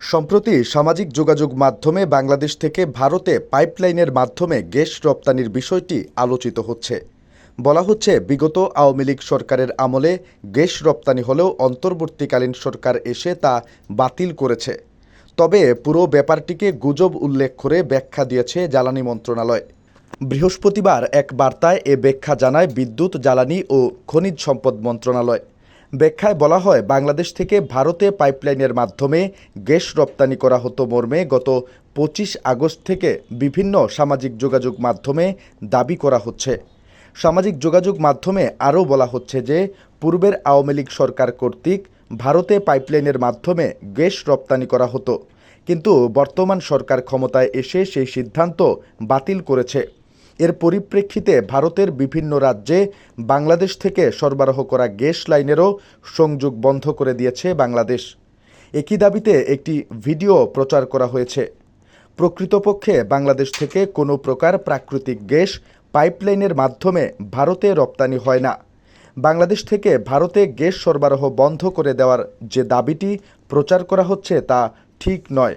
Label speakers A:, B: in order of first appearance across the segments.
A: সম্প্রতি সামাজিক যোগাযোগ মাধ্যমে বাংলাদেশ থেকে ভারতে পাইপলাইনের মাধ্যমে গ্যাস রপ্তানির বিষয়টি আলোচিত হচ্ছে। বলা হচ্ছে, বিগত আওয়ামী লীগ সরকারের আমলে গ্যাস রপ্তানি হলেও অন্তর্বর্তীকালীন সরকার এসে তা বাতিল করেছে। তবে পুরো ব্যাপারটিকে গুজব উল্লেখ করে ব্যাখ্যা দিয়েছে জ্বালানি মন্ত্রণালয়। বৃহস্পতিবার এক বার্তায় এ ব্যাখ্যা জানায় বিদ্যুৎ, জ্বালানি ও খনিজ সম্পদ মন্ত্রণালয়। ব্যাখ্যায় বলা হয়, বাংলাদেশ থেকে ভারতে পাইপলাইনের মাধ্যমে গ্যাস রপ্তানি করা হতো মর্মে গত পঁচিশ আগস্ট থেকে বিভিন্ন সামাজিক যোগাযোগ মাধ্যমে দাবি করা হচ্ছে। সামাজিক যোগাযোগ মাধ্যমে আরও বলা হচ্ছে যে, পূর্বের আওয়ামী লীগ সরকার কর্তৃক ভারতে পাইপলাইনের মাধ্যমে গ্যাস রপ্তানি করা হতো। কিন্তু বর্তমান সরকার ক্ষমতায় এসে সেই সিদ্ধান্ত বাতিল করেছে। এর পরিপ্রেক্ষিতে ভারতের বিভিন্ন রাজ্যে বাংলাদেশ থেকে সরবরাহ করা গ্যাস লাইনেরও সংযোগ বন্ধ করে দিয়েছে বাংলাদেশ। একই দাবিতে একটি ভিডিও প্রচার করা হয়েছে। প্রকৃতপক্ষে বাংলাদেশ থেকে কোনো প্রকার প্রাকৃতিক গ্যাস পাইপলাইনের মাধ্যমে ভারতে রপ্তানি হয় না। বাংলাদেশ থেকে ভারতে গ্যাস সরবরাহ বন্ধ করে দেওয়ার যে দাবিটি প্রচার করা হচ্ছে তা ঠিক নয়।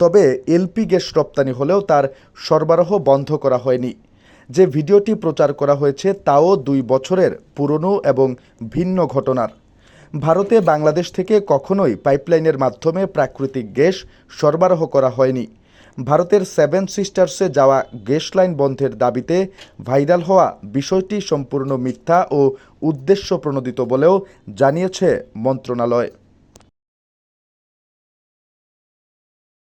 A: তবে এলপি গ্যাস রপ্তানি হলেও তার সরবরাহ বন্ধ করা হয়নি। যে ভিডিওটি প্রচার করা হয়েছে তাও দুই বছরের পুরনো এবং ভিন্ন ঘটনার। ভারতে বাংলাদেশ থেকে কখনোই পাইপলাইনের মাধ্যমে প্রাকৃতিক গ্যাস সরবরাহ করা হয়নি। ভারতের সেভেন সিস্টার্সে যাওয়া গ্যাস লাইন বন্ধের দাবিতে ভাইরাল হওয়া বিষয়টি সম্পূর্ণ মিথ্যা ও উদ্দেশ্য প্রণোদিত বলেও জানিয়েছে মন্ত্রণালয়।